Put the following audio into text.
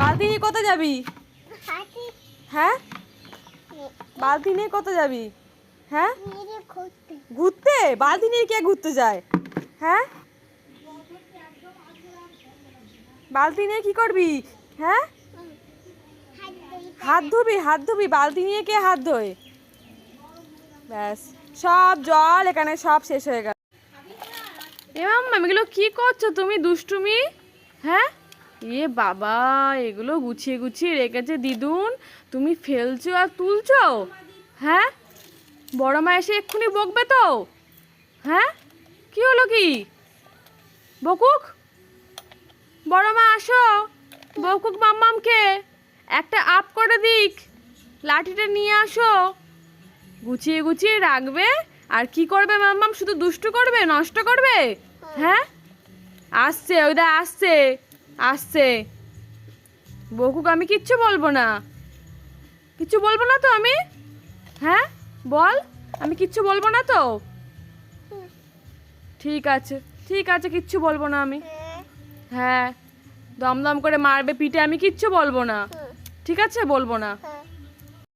বালতি নিয়ে কোথায় যাবি? হ্যাঁ? বালতি নিয়ে কোথায় যাবি? হ্যাঁ? ঘুরতে। ঘুরতে? বালতি নিয়ে কে ঘুরতে যায়? হ্যাঁ? বালতি নিয়ে কি করবি? হ্যাঁ? হাত ধুবি। হাত ধুবি বালতি নিয়ে কে হাত ধোয়? ব্যাস সব জল এখানে সব শেষ হয়ে গেল। এমাম এগুলো কি করছ? তুমি দুষ্টুমি? হ্যাঁ? এ বাবা, এগুলো গুছিয়ে গুছিয়ে রেখেছে দিদুন। তুমি ফেলছো আর তুলছো? হ্যাঁ? বড় মা এসে এক্ষুনি বকবে তো? হ্যাঁ? কি হলো কি? বকুক? বড় মা, আসো। বকুক মাম্মামকে একটা আপ করে দিক। লাঠিটা নিয়ে আসো। গুছিয়ে গুছিয়ে রাখবে। আর কি করবে মাম্মাম? শুধু দুষ্টু করবে? নষ্ট করবে? হ্যাঁ? আসছে ওইদা আসছে। আসছে। বকুক আমি কিচ্ছু বলব না। কিচ্ছু বলব না তো আমি? হ্যাঁ? বল, আমি কিচ্ছু বলব না তো? ঠিক আছে ঠিক আছে, কিচ্ছু বলব না আমি। হ্যাঁ দমদম করে মারবে পিঠে, আমি কিচ্ছু বলব না। ঠিক আছে? বলব না।